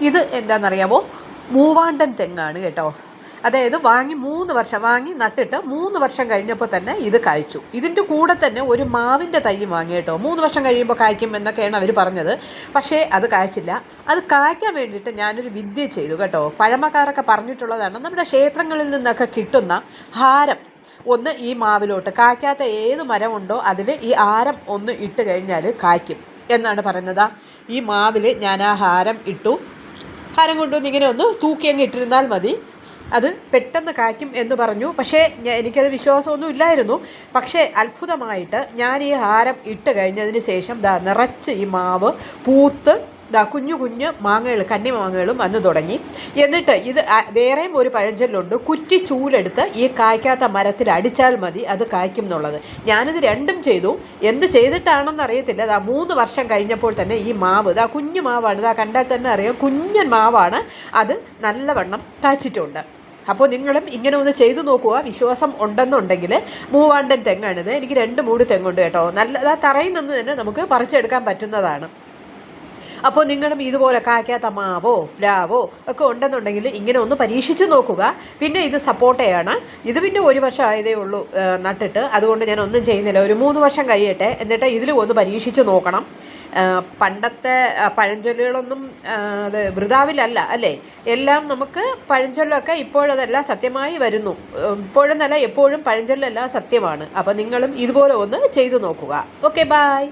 ഇത് എന്താണെന്നറിയാമോ മൂവാണ്ടൻ തെങ്ങാണ് കേട്ടോ. അതായത് വാങ്ങി മൂന്ന് വർഷം വാങ്ങി നട്ടിട്ട് മൂന്ന് വർഷം കഴിഞ്ഞപ്പോൾ തന്നെ ഇത് കായ്ച്ചു. ഇതിന്റെ കൂടെ തന്നെ ഒരു മാവിന്റെ തൈ വാങ്ങി കേട്ടോ. മൂന്ന് വർഷം കഴിയുമ്പോൾ കായ്ക്കും എന്നൊക്കെയാണ് അവർ പറഞ്ഞത്. പക്ഷേ അത് കായ്ച്ചില്ല. അത് കായ്ക്കാൻ വേണ്ടിയിട്ട് ഞാനൊരു വിദ്യ ചെയ്തു കേട്ടോ. പഴമക്കാരൊക്കെ പറഞ്ഞിട്ടുള്ളതാണ്. നമ്മുടെ ക്ഷേത്രങ്ങളിൽ നിന്നൊക്കെ കിട്ടുന്ന ഹാരം. ഒന്ന് ഈ മാവിലോട്ട്. കായ്ക്കാത്ത ഏത് മരമുണ്ടോ അതിൽ ഈ ആരം ഒന്ന് ഇട്ട് കഴിഞ്ഞാൽ കായ്ക്കും എന്നാണ് പറയുന്നത്. ഈ മാവിൽ ഞാൻ ആ ഹാരം ഇട്ടു. ഹാരം കൊണ്ടുവന്ന് ഇങ്ങനെ ഒന്ന് തൂക്കി അങ്ങ് ഇട്ടിരുന്നാൽ മതി. അത് പെട്ടെന്ന് കായ്ക്കും എന്ന് പറഞ്ഞു. പക്ഷേ എനിക്കത് വിശ്വാസമൊന്നും ഇല്ലായിരുന്നു. പക്ഷേ അത്ഭുതമായിട്ട് ഞാൻ ഈ ഹാരം ഇട്ട് കഴിഞ്ഞതിന് ശേഷം ദാ നിറച്ച് ഈ മാവ് പൂത്ത് ദാ കുഞ്ഞു കുഞ്ഞു മാങ്ങകൾ കന്നി മാങ്ങകളും വന്നു തുടങ്ങി. എന്നിട്ട് ഇത് വേറെയും ഒരു പഴഞ്ചൊല്ലുണ്ട്. കുറ്റി ചൂലെടുത്ത് ഈ കായ്ക്കാത്ത മരത്തിൽ അടിച്ചാൽ മതി അത് കായ്ക്കും എന്നുള്ളത്. ഞാനിത് രണ്ടും ചെയ്തു. എന്ത് ചെയ്തിട്ടാണെന്ന് അറിയത്തില്ല. ദാ മൂന്ന് വർഷം കഴിഞ്ഞപ്പോൾ തന്നെ ഈ മാവ് ദാ കുഞ്ഞു മാവാണ്. ദാ കണ്ടാൽ തന്നെ അറിയാം കുഞ്ഞൻ മാവാണ്. അത് നല്ലവണ്ണം തയ്ച്ചിട്ടുണ്ട് അപ്പോൾ നിങ്ങളും ഇങ്ങനെ ഒന്ന് ചെയ്തു നോക്കുക. വിശ്വാസം ഉണ്ടെന്നുണ്ടെങ്കിൽ മൂവാണ്ടൻ തെങ്ങാണിത്. എനിക്ക് രണ്ട് മൂട് തെങ്ങുണ്ട് കേട്ടോ. നല്ല ആ തറയിൽ നിന്ന് തന്നെ നമുക്ക് പറിച്ചെടുക്കാൻ പറ്റുന്നതാണ്. അപ്പോൾ നിങ്ങളും ഇതുപോലെ കായ്ക്കാത്ത മാവോ പ്ലാവോ ഒക്കെ ഉണ്ടെന്നുണ്ടെങ്കിൽ ഇങ്ങനെ ഒന്ന് പരീക്ഷിച്ച് നോക്കുക. പിന്നെ ഇത് സപ്പോർട്ടയാണ് ഇത് പിന്നെ ഒരു വർഷം ആയതേ ഉള്ളൂ നട്ടിട്ട്. അതുകൊണ്ട് ഞാൻ ഒന്നും ചെയ്യുന്നില്ല. ഒരു മൂന്ന് വർഷം കഴിയട്ടെ. എന്നിട്ട് ഇതിലും ഒന്ന് പരീക്ഷിച്ച് നോക്കണം. പണ്ടത്തെ പഴഞ്ചൊല്ലുകളൊന്നും അത് വൃതാവിലല്ല അല്ലേ? എല്ലാം നമുക്ക് പഴഞ്ചൊല്ലൊക്കെ ഇപ്പോഴതെല്ലാം സത്യമായി വരുന്നു. ഇപ്പോഴെന്നല്ല എപ്പോഴും പഴഞ്ചൊല്ലെല്ലാം സത്യമാണ്. അപ്പോൾ നിങ്ങളും ഇതുപോലെ ഒന്ന് ചെയ്തു നോക്കുക. Okay bye